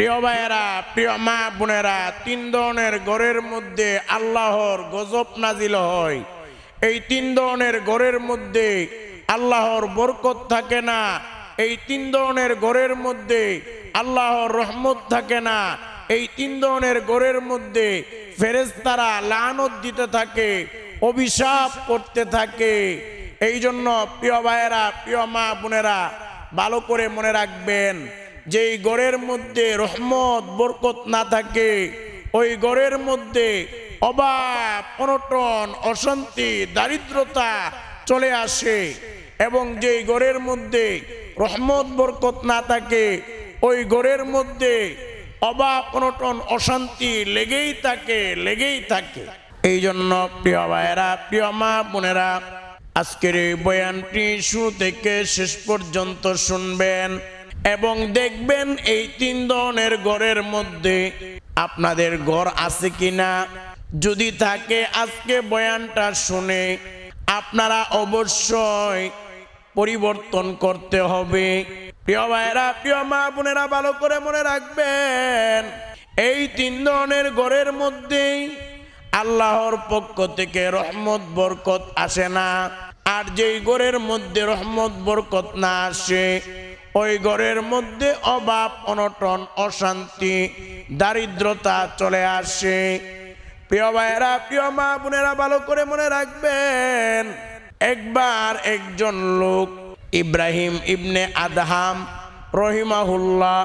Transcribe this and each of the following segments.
প্রিয় ভাইয়েরা, প্রিয় মা বোনেরা, তিন ধরনের ঘরের মধ্যে আল্লাহর গজব নাজিল হয়। এই তিন ধরনের ঘরের মধ্যে আল্লাহর বরকত থাকে না। এই তিন ধরনের ঘরের মধ্যে আল্লাহর রহমত থাকে না। এই তিন ধরনের ঘরের মধ্যে ফেরেশতারা লানত দিতে থাকে, অভিশাপ করতে থাকে। এই জন্য প্রিয় ভাইয়েরা, প্রিয় মা বোনেরা, ভালো করে মনে রাখবেন যেই গড়ের মধ্যে রহমত, বরকত না থাকে, ওই গড়ের মধ্যে অভাব অনটন, অশান্তি, দারিদ্রতা চলে আসে এবং যেই গড়ের মধ্যে রহমত, বরকত না থাকে, ওই গড়ের মধ্যে অভাব অনটন, অশান্তি লেগেই থাকে লেগেই থাকে। এই জন্য প্রিয় ভাইয়েরা, প্রিয় মা বোনেরা, আজকের এই বয়ানটি শুরু থেকে শেষ পর্যন্ত শুনবেন। এবং দেখবেন এই তিন ধরনের গড়ের মধ্যে আপনাদের ঘর আছে কিনা? যদি থাকে, আজকে বয়ানটা শুনে আপনারা অবশ্যই পরিবর্তন করতে হবে। প্রিয় ভাইরা প্রিয় মা বোনেরা, ভালো করে মনে রাখবেন, এই তিন ধরনের গড়ের মধ্যেই আল্লাহর পক্ষ থেকে রহমত, বরকত আসে না। আর যেই ঘরের মধ্যে রহমত, বরকত না আসে ওই ঘরের মধ্যে অভাব, অনটন, অশান্তি, দারিদ্রতা চলে আসে। প্রিয় ভাইয়েরা, প্রিয় মা বোনেরা, ভালো করে মনে রাখবেন, একবার একজন লোক ইব্রাহিম ইবনে আদহাম রহিমাহুল্লাহ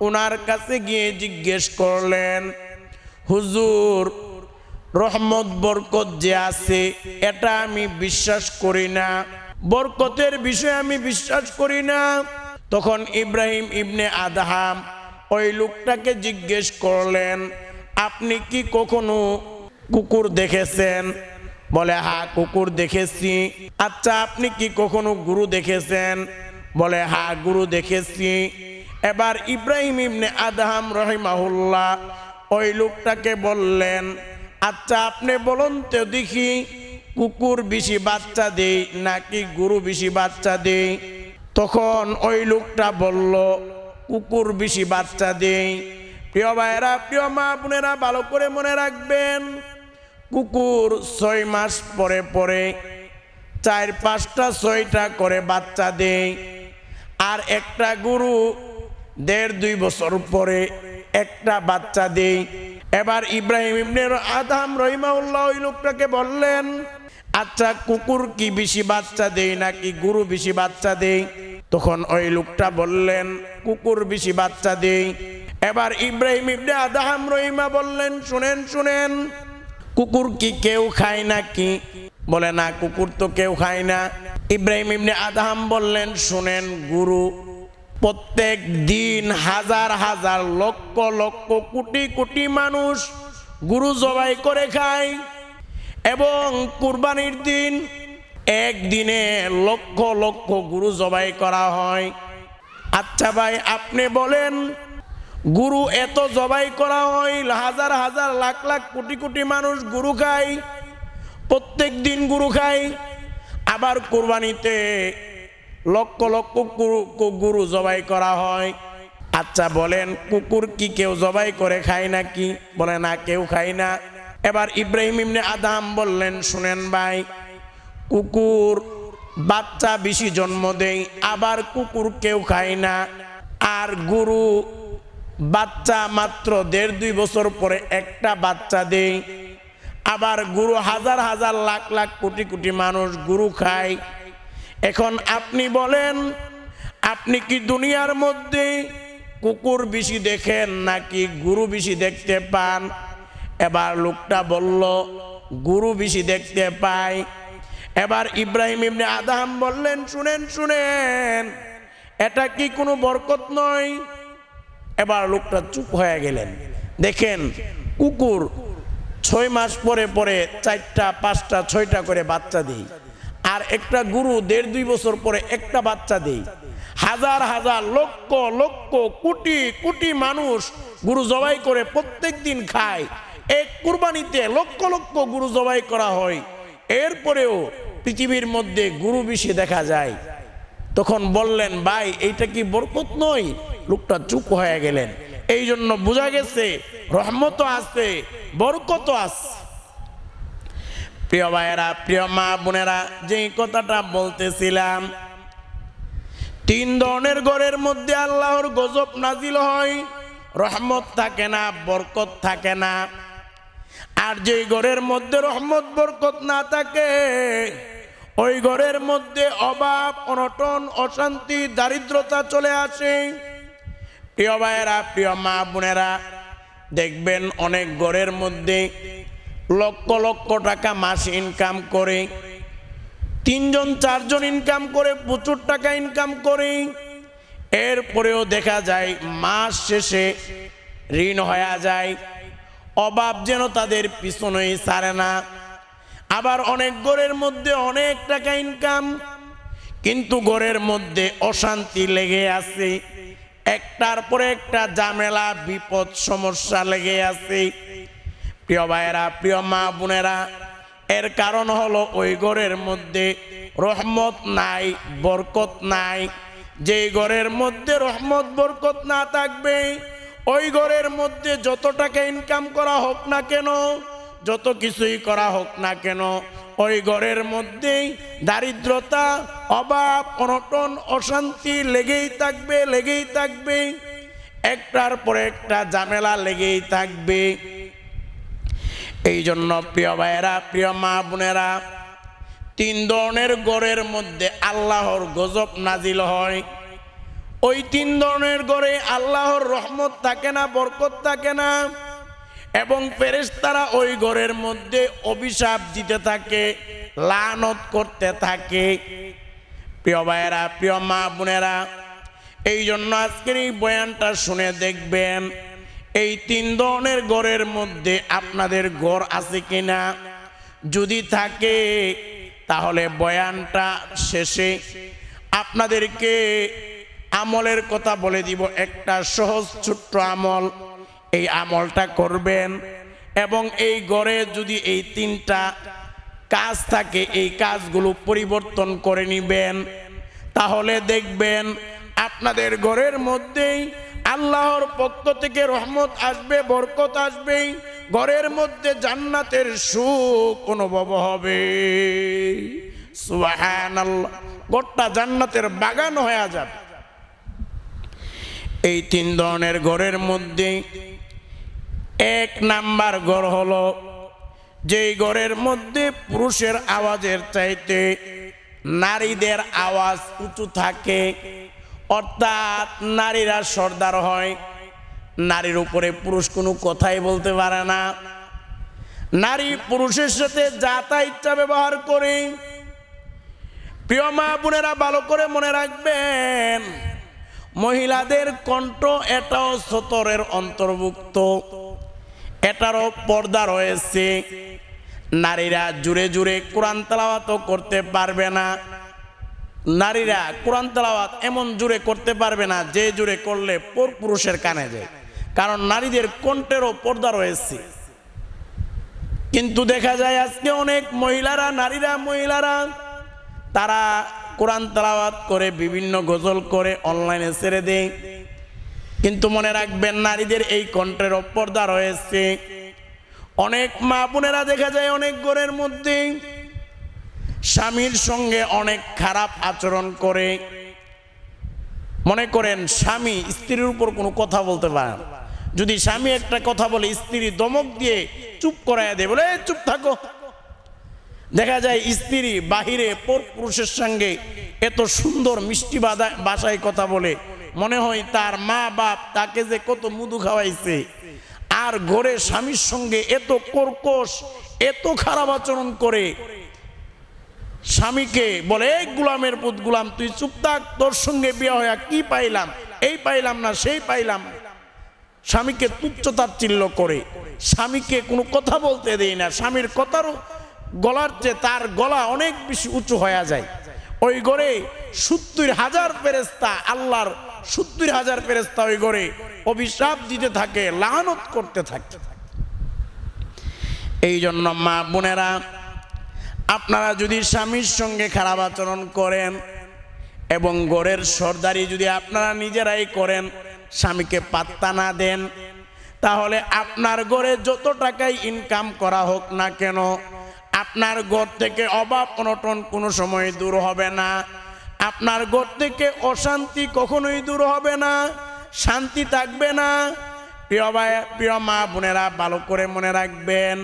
ওনার কাছে গিয়ে জিজ্ঞেস করলেন, হুজুর, রহমত, বরকত যে আছে, এটা আমি বিশ্বাস করি না। বরকতের বিষয়ে আমি বিশ্বাস করি না। তখন ইব্রাহিম ইবনে আদহাম ওই লোকটাকে জিজ্ঞেস করলেন, আপনি কি কখনো কুকুর দেখেছেন? বলে হা কুকুর দেখেছি। আচ্ছা আপনি কি কখনো গুরু দেখেছেন? বলে হা গুরু দেখেছি। এবার ইব্রাহিম ইবনে আদহাম রহিমাহুল্লাহ ওই লোকটাকে বললেন আচ্ছা আপনি বলুন তো দেখি, কুকুর বেশি বাচ্চা দেই নাকি গুরু বেশি বাচ্চা দেই তখন ওই লোকটা বলল, কুকুর বেশি বাচ্চা দেই। প্রিয় ভাইয়েরা, প্রিয় মা বোনেরা, ভালো করে মনে রাখবেন, কুকুর ছয় মাস পরে পরে চার পাঁচটা ছয়টা করে বাচ্চা দেয় আর একটা গরু দেড় দুই বছর পরে একটা বাচ্চা দেয় এবার ইব্রাহিম ইবনের আদাম রহিমাউল্লাহ ওই লোকটাকে বললেন আচ্ছা কুকুর কি বেশি বাচ্চা দেয় নাকি গরু বেশি বাচ্চা দেয়? তখন ওই লোকটা বললেন, কুকুর বেশি বাচ্চা দেয়। এবার ইব্রাহিম ইবনে আদাহাম রহিমা বললেন, শুনেন শুনেন, কুকুর কি কেউ খায় নাকি? বলে, না, কুকুর তো কেউ খায় না। ইব্রাহিম ইবনে আদাহাম বললেন, শুনেন, গুরু প্রত্যেক দিন হাজার হাজার লক্ষ লক্ষ কোটি কোটি মানুষ গুরু জবাই করে খায় এবং কুরবানির দিন একদিনে লক্ষ লক্ষ গুরু জবাই করা হয়। আচ্ছা ভাই, আপনি বলেন, গুরু এত জবাই করা হয়, হাজার হাজার লাখ লাখ কোটি কোটি মানুষ গুরু খায়, প্রত্যেক দিন গুরু খায়, আবার কুরবানিতে লক্ষ লক্ষ গুরু- জবাই করা হয়। আচ্ছা বলেন, কুকুর কি কেউ জবাই করে খায় নাকি? বলে না, কেউ খায় না। এবার ইব্রাহিম ইবনে আদাম বললেন, শুনেন ভাই, কুকুর বাচ্চা বেশি জন্ম দেয়, আবার কুকুর কেউ খায় না। আর গুরু বাচ্চা মাত্র দেড় দুই বছর পরে একটা বাচ্চা দেয়। আবার গুরু হাজার হাজার লাখ লাখ কোটি কোটি মানুষ গুরু খায়। এখন আপনি বলেন, আপনি কি দুনিয়ার মধ্যে কুকুর বেশি দেখেন নাকি গুরু বেশি দেখতে পান? এবার লোকটা বলল, গুরু বেশি দেখতে পায় এবার ইব্রাহিম ইবনে আদাম বললেন, শুনেন শুনেন, এটা কি কোনো বরকত নয়? এবার লোকটা চুপ হয়ে গেলেন। দেখেন, কুকুর ছয় মাস পরে পরে চারটা, পাঁচটা, ছয়টা করে বাচ্চা দেই একটা গুরু দেড় দুই বছর পরে একটা বাচ্চা দেই। হাজার হাজার লক্ষ লক্ষ কোটি কোটি মানুষ গুরু জবাই করে প্রত্যেক দিন খায়। এক কুরবানিতে লক্ষ লক্ষ গুরু জবাই করা হয়। এরপরেও পৃথিবীর মধ্যে গুরু বেশি দেখা যায়। তখন বললেন, ভাই, এইটা কি বরকত নয়? লোকটা চুপ হয়ে গেলেন। এই জন্য বোঝা গেছে রহমত আছে বরকত আছে। প্রিয় ভাইয়েরা, প্রিয় মা বোনেরা, যেই কথাটা বলতেছিলাম, তিন ধরনের ঘরের মধ্যে আল্লাহর গজব নাজিল হয়, রহমত থাকে না, বরকত থাকে না। আর যেই ঘরের মধ্যে রহমত, বরকত না থাকে, ওই ঘরের মধ্যে অভাব, অনটন, অশান্তি, দারিদ্রতা চলে আসে। প্রিয় ভাইয়েরা, প্রিয় মা বোনেরা, দেখবেন অনেক ঘরের মধ্যে লক্ষ লক্ষ টাকা মাস ইনকাম করে। তিনজন, চারজন ইনকাম করে, প্রচুর টাকা ইনকাম করে। এরপরেও দেখা যায়, মাস শেষে ঋণ হয়ে যায়। অভাব যেন তাদের পিছনেই ছাড়ে না। আবার অনেক ঘরের মধ্যে অনেক টাকা ইনকাম কিন্তু ঘরের মধ্যে অশান্তি লেগে আছে। একটার পরে একটা ঝামেলা, বিপদ, সমস্যা লেগে আছে। প্রিয় ভাইয়েরা, প্রিয় মা বোনেরা, এর কারণ হলো ওই ঘরের মধ্যে রহমত নাই, বরকত নাই। যেই ঘরের মধ্যে রহমত, বরকত না থাকবে, ওই ঘরের মধ্যে যত টাকা ইনকাম করা হোক না কেন, যত কিছুই করা হোক না কেন, ওই ঘরের মধ্যেই দারিদ্রতা, অভাব, অনটন, অশান্তি লেগেই থাকবে লেগেই থাকবে। একটার পর একটা ঝামেলা লেগেই থাকবে। এই জন্য প্রিয় ভাইয়েরা, প্রিয় মা বোনেরা, তিন ধরনের গড়ের মধ্যে আল্লাহর গজব নাজিল হয়। ওই তিন ধরনের গড়ে আল্লাহর রহমত থাকে না, বরকত থাকে না, এবং ফেরেশতারা ওই ঘরের মধ্যে অভিশাপ দিতে থাকে, লানত করতে থাকে। প্রিয় ভাইয়েরা, প্রিয় মা বোনেরা এই জন্য আজকের এই বয়ানটা শুনে দেখবেন এই তিন ধরনের গড়ের মধ্যে আপনাদের গড় আছে কিনা? যদি থাকে, তাহলে বয়ানটা শেষে আপনাদেরকে আমলের কথা বলে দিব। একটা সহজ ছোট্ট আমল, এই আমলটা করবেন এবং এই গড়ে যদি এই তিনটা কাজ থাকে, এই কাজগুলো পরিবর্তন করে নিবেন, তাহলে দেখবেন আপনাদের ঘরের মধ্যেই আল্লাহর পক্ষ থেকে রহমত আসবে, বরকত আসবে ঘরের মধ্যে জান্নাতের সুখ অনুভব হবে। গোটা জান্নাতের বাগান হয়ে যাবে। এই তিন ধরনের ঘরের মধ্যে এক নাম্বার ঘর হলো, যেই ঘরের মধ্যে পুরুষের আওয়াজের চাইতে নারীদের আওয়াজ উঁচু থাকে। অর্থাৎ নারীরা সর্দার হয়। নারীর উপরে পুরুষ কোনো কথাই বলতে পারে না। নারী পুরুষের সাথে যা তা ইচ্ছা ব্যবহার করে। প্রিয় মা বোনেরা, ভালো করে মনে রাখবেন, মহিলাদের কণ্ঠ এটাও সতরের অন্তর্ভুক্ত। এটারও পর্দা রয়েছে। নারীরা জুড়ে জুড়ে কোরআন তালাওয়াতও করতে পারবে না। নারীরা কোরআন তালাওয়াত এমন জুড়ে করতে পারবে না যে জুড়ে করলে পর পুরুষের কানে যায়। কারণ নারীদের কণ্ঠেরও পর্দা রয়েছে। কিন্তু দেখা যায় আজকে অনেক মহিলারা, নারীরা, মহিলারা, তারা কোরআন তালাওয়াত করে, বিভিন্ন গজল করে, অনলাইনে ছেড়ে দেয়। কিন্তু মনে রাখবেন, নারীদের এই কণ্ঠের অপর্দা রয়েছে। অনেক মা বোনেরা দেখা যায় অনেক ঘরের মধ্যে স্বামীর সঙ্গে অনেক খারাপ আচরণ করে। মনে করেন, স্বামী স্ত্রীর উপর কোনো কথা বলতে পারে। যদি স্বামী একটা কথা বলে, স্ত্রী দমক দিয়ে চুপ করায় দেয়, বলে চুপ থাকো। দেখা যায়, স্ত্রী বাহিরে পর পুরুষের সঙ্গে এত সুন্দর মিষ্টি বাসায় কথা বলে। মনে হয় তার মা বাপ তাকে যে কত মুদু খাওয়াইছে। আর ঘরে স্বামীর সঙ্গে এত কর্কশ, এত খারাপ আচরণ করে। স্বামীকে বলে, এই গুলামের পুত গুলাম, তুই চুপ থাক, তোর সঙ্গে বিয়ে হইয়া কি পাইলাম? এই পাইলাম না, সেই পাইলাম। স্বামীকে তুচ্ছতাচ্ছিল্য করে, স্বামীকে কোনো কথা বলতে দেয় না। স্বামীর কথারও গলার চেয়ে তার গলা অনেক বেশি উঁচু হয়ে যায়। ওই ঘরে সত্তর হাজার ফেরেস্তা আল্লাহর সত্তর হাজার ফেরেস্তা ওই ঘরে অভিশাপ দিতে থাকে, লানত করতে থাকে। এই জন্য মা বোনেরা আপনারা যদি স্বামীর সঙ্গে খারাপ আচরণ করেন এবং গড়ের সর্দারি যদি আপনারা নিজেরাই করেন, স্বামীকে পাত্তা না দেন, তাহলে আপনার ঘরে যত টাকাই ইনকাম করা হোক না কেন, আপনার ঘর থেকে অভাব অনটন কোনো সময় দূর হবে না। আপনার ঘর থেকে অশান্তি কখনোই দূর হবে না, শান্তি থাকবে না। প্রিয় ভাই, প্রিয় মা বোনেরা, ভালো করে মনে রাখবেন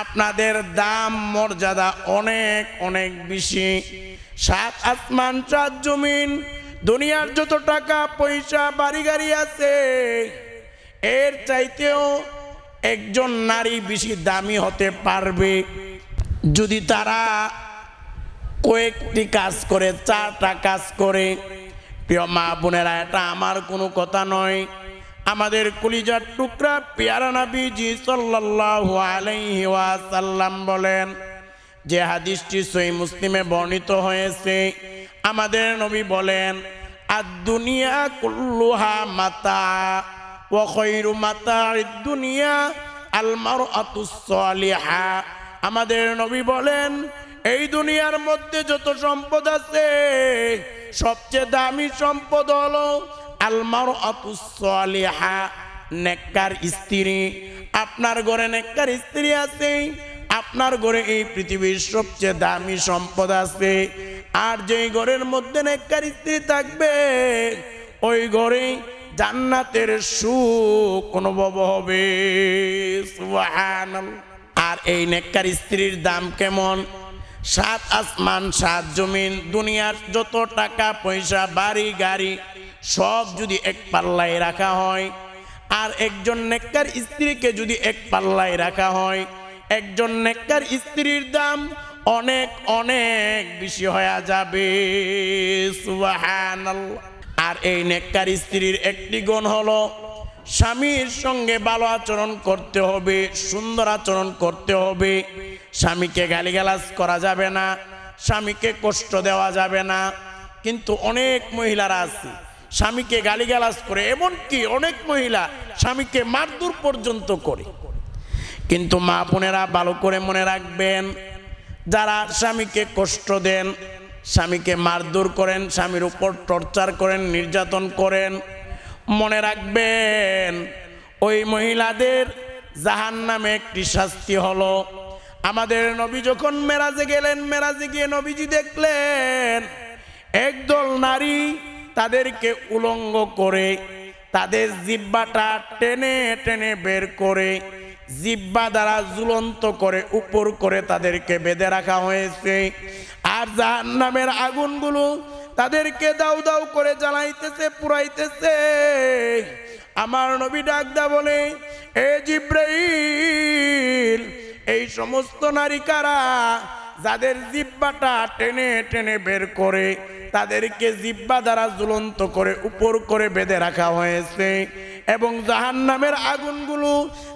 আপনাদের দাম মর্যাদা অনেক অনেক বেশি। সাত আসমান সাত জমিন, দুনিয়ার যত টাকা, পয়সা, বাড়ি গাড়ি আছে, এর চাইতেও একজন নারী বেশি দামি হতে পারবে। যদি তারা কয়েকটি কাজ করে, চারটা কাজ করে, প্রিয় মা বোনেরা, এটা আমার কোনো কথা নয়। আমাদের কলিজার টুকরা পেয়ারা নাবিজি সাল্লাল্লাহু আলাইহি ওয়াসাল্লাম বলেন, যে হাদিসটি সই মুসলিমে বর্ণিত হয়েছে, আমাদের নবী বলেন আর দুনিয়া কুল্লুহা মাতা ও খৈরু মাতা দুনিয়া আলমার আতুসলিহা আমাদের নবী বলেন, এই দুনিয়ার মধ্যে যত সম্পদ আছে, সবচেয়ে দামি সম্পদ হলো আলমার আতুসলিহা নেককার স্ত্রী। আপনার ঘরে নেককার স্ত্রী আছে, আপনার ঘরে এই পৃথিবীর সবচেয়ে দামি সম্পদ আছে। আর যেই ঘরের মধ্যে নেককার স্ত্রী থাকবে, ওই ঘরে জান্নাতের সুখ অনুভব হবে। আর এই নেককার স্ত্রীর দাম কেমন? সাত আসমান, সাত জমিন, দুনিয়ার যত টাকা, পয়সা, বাড়ি, গাড়ি সব যদি এক পাল্লায় রাখা হয়, আর একজন নেককার স্ত্রীকে যদি এক পাল্লায় রাখা হয়, একজন নেককার স্ত্রীর দাম অনেক অনেক বেশি হয়ে যাবে। আর এই নেককার স্ত্রীর একটি গুণ হলো, স্বামীর সঙ্গে ভালো আচরণ করতে হবে, সুন্দর আচরণ করতে হবে। স্বামীকে গালিগালাজ করা যাবে না, স্বামীকে কষ্ট দেওয়া যাবে না। কিন্তু অনেক মহিলারা আছে স্বামীকে গালিগালাজ করে, এমনকি অনেক মহিলা স্বামীকে মারদুর পর্যন্ত করে। কিন্তু মা বোনেরা ভালো করে মনে রাখবেন, যারা স্বামীকে কষ্ট দেন, স্বামীকে মারধর করেন, স্বামীর উপর টর্চার করেন, নির্যাতন করেন, মনে রাখবেন, ওই মহিলাদের জাহান নামে একটি শাস্তি হলো। আমাদের নবী যখন মেরাজে গেলেন, মেরাজে গিয়ে নবীজি দেখলেন, একদল নারী তাদেরকে উলঙ্গ করে, তাদের জিব্বাটা টেনে টেনে বের করে, জিব্বা দ্বারা ঝুলন্ত করে উপর করে তাদেরকে বেঁধে রাখা হয়েছে। আর জাহান নামের আগুনগুলো তাদেরকে দাউ দাউ করে জ্বালাইতেছে পুরাইতেছে আমার নবী ডাকদা বলে, এ জিব্রাইল, এই সমস্ত নারী কারা যাদের জিব্বাটা টেনে টেনে বের করে, তাদেরকে জিব্বা দ্বারা ঝুলন্ত করে, উপর করে বেঁধে রাখা হয়েছে। এবং জাহান নামের আগুনগুলো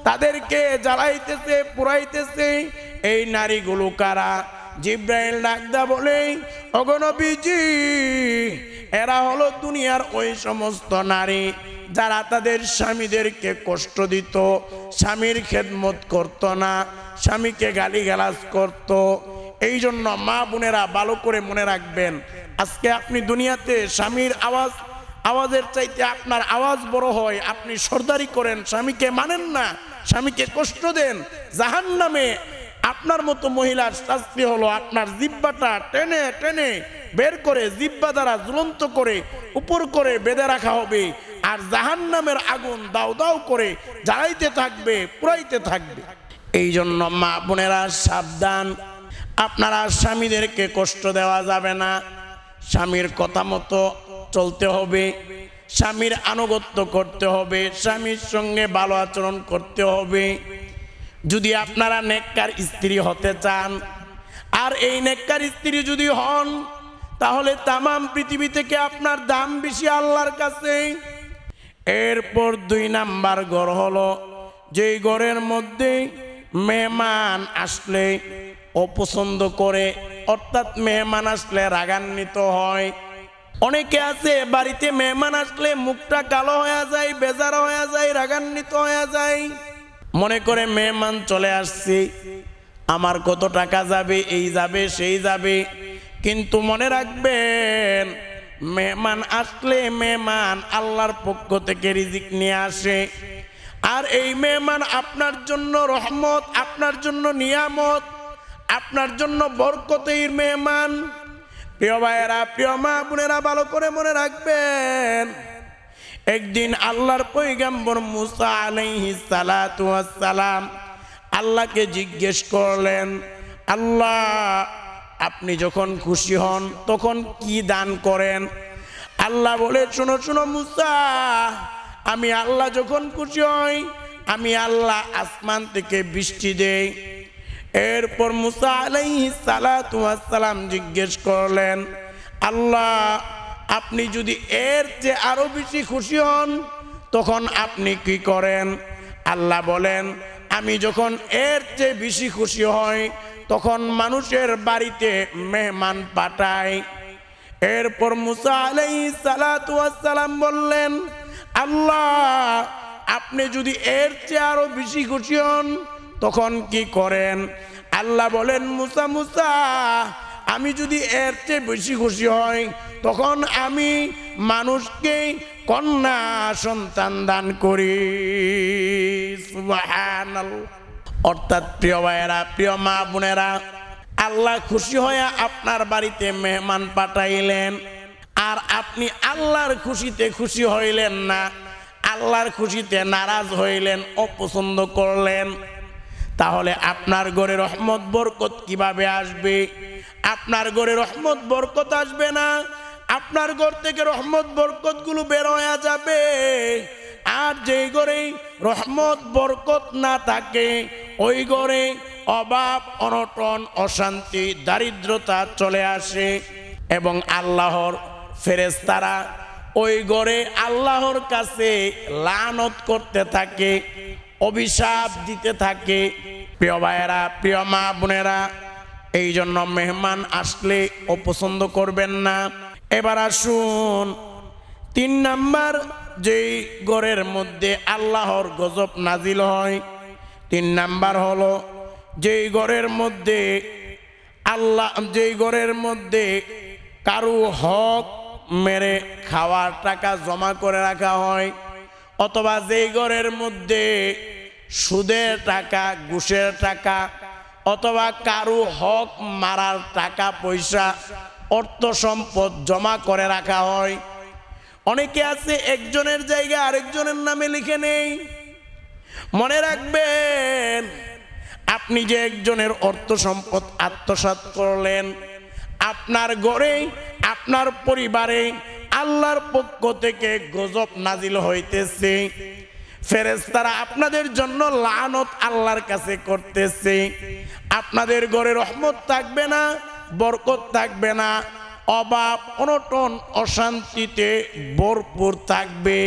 তাদেরকে জ্বালাইতেছে, পুরাইতেছে। এই নারীগুলো কারা? জিব্রাইল ডাকদা বলে অগণবীজি এরা হলো দুনিয়ার ওই সমস্ত নারী যারা তাদের স্বামীদেরকে কষ্ট দিত, স্বামীর খেদমত করত না, স্বামীকে গালিগালাজ করত এই জন্য মা বোনেরা ভালো করে মনে রাখবেন। আজকে আপনি দুনিয়াতে স্বামীর আওয়াজ, আওয়াজের চাইতে আপনার আওয়াজ বড় হয়। আপনি সর্দারি করেন, স্বামীকে মানেন না, স্বামীকে কষ্ট দেন। জাহান নামে আপনার মতো মহিলার শাস্তি হলো আপনার জিব্বাটা টেনে টেনে বের করে জিব্বা দ্বারা ঝুলন্ত করে, উপর করে বেঁধে রাখা হবে। আর জাহান নামের আগুন দাও দাও করে জ্বালাইতে থাকবে, পুরাইতে থাকবে। এই জন্য মা বোনেরা সাবধান। আপনারা স্বামীদেরকে কষ্ট দেওয়া যাবে না। স্বামীর কথা মতো চলতে হবে। স্বামীর আনুগত্য করতে হবে। স্বামীর সঙ্গে ভালো আচরণ করতে হবে। যদি আপনারা নেককার স্ত্রী হতে চান, আর এই নেককার স্ত্রী যদি হন, তাহলে তামাম পৃথিবী থেকে আপনার দাম বেশি আল্লাহর কাছে। এরপর দুই নাম্বার ঘর হলো, যেই ঘরের মধ্যে মেহমান আসলে অপছন্দ করে, অর্থাৎ মেহমান আসলে রাগান্বিত হয়। অনেকে আছে, বাড়িতে মেহমান আসলে মুখটা কালো হয়ে যায়, বেজার হয়ে যায়, রাগান্বিত হয়ে যায়। মনে করে, মেহমান চলে আসছে। আমার কত টাকা যাবে, এই যাবে, সেই যাবে। কিন্তু মনে রাখবেন, মেহমান আসলে মেহমান আল্লাহর পক্ষ থেকে রিজিক নিয়ে আসে। আর এই মেহমান আপনার জন্য রহমত, আপনার জন্য নিয়ামত। আপনার জন্য বরকতের মেহমান। প্রিয় ভাইয়েরা, প্রিয় মা বোনেরা, ভালো করে মনে রাখবেন, একদিন আল্লাহর পৈগম্বর মুসা ওয়াস সালাম আল্লাহকে জিজ্ঞেস করলেন, আল্লাহ, আপনি যখন খুশি হন, তখন কি দান করেন? আল্লাহ বলে, শোনো শোনো মুসা, আমি আল্লাহ যখন খুশি হই, আমি আল্লাহ আসমান থেকে বৃষ্টি দেই এরপর মুসা ওয়াস সালাম জিজ্ঞেস করলেন, আল্লাহ, আপনি যদি এর চেয়ে আরও বেশি খুশি হন, তখন আপনি কি করেন? আল্লাহ বলেন, আমি যখন এর চেয়ে বেশি খুশি হই, তখন মানুষের বাড়িতে মেহমান পাঠাই। এরপর মুসা আলাই সালাম বললেন, আল্লাহ, আপনি যদি এর চেয়ে আরও বেশি খুশি হন তখন কি করেন? আল্লাহ বলেন, মুসা মুসা, আমি যদি এর চেয়ে বেশি খুশি হই, তখন আমি মানুষকে কন্যা সন্তান দান করি। অর্থাৎ প্রিয় ভাইয়েরা, প্রিয় মা বোনেরা, আল্লাহ খুশি হয়ে আপনার বাড়িতে মেহমান পাঠাইলেন, আর আপনি আল্লাহর খুশিতে খুশি হইলেন না, আল্লাহর খুশিতে নারাজ হইলেন, অপছন্দ করলেন। তাহলে আপনার ঘরে রহমত, বরকত কীভাবে আসবে? আপনার ঘরে রহমত, বরকত আসবে না? আপনার ঘর থেকে রহমত বরকতগুলো বের হয়ে যাবে। আর যে ঘরে রহমত, বরকত না থাকে, ওই ঘরে অভাব, অনটন, অশান্তি, দারিদ্রতা চলে আসে। এবং আল্লাহর ফেরেস্তারা ওই ঘরে আল্লাহর কাছে লানত করতে থাকে। অভিশাপ দিতে থাকে। প্রিয় ভাইয়েরা, প্রিয় মা বোনেরা, এই জন্য মেহমান আসলে অপছন্দ করবেন না। এবার আসুন, তিন নাম্বার যেই গড়ের মধ্যে আল্লাহর গজব নাজিল হয়, তিন নাম্বার হলো যেই গড়ের মধ্যে আল্লাহ, যেই গড়ের মধ্যে কারু হক মেরে খাওয়ার টাকা জমা করে রাখা হয়, অথবা যেই ঘরের মধ্যে সুদের টাকা, ঘুষের টাকা, অথবা কারু হক মারার টাকা, পয়সা, অর্থ সম্পদ জমা করে রাখা হয়। অনেকে আছে একজনের জায়গা আরেকজনের নামে লিখে নেই। মনে রাখবেন, আপনি যে একজনের অর্থ সম্পদ আত্মসাৎ করলেন, আপনার ঘরে, আপনার পরিবারে আল্লাহর পক্ষ থেকে গজব নাজিল হইতেছে। ফেরেস্তারা আপনাদের জন্য লানত আল্লাহর কাছে করতেছে। আপনাদের ঘরে রহমত থাকবে না, বরকত থাকবে না, অভাব অনটন অশান্তিতে ভরপুর থাকবে।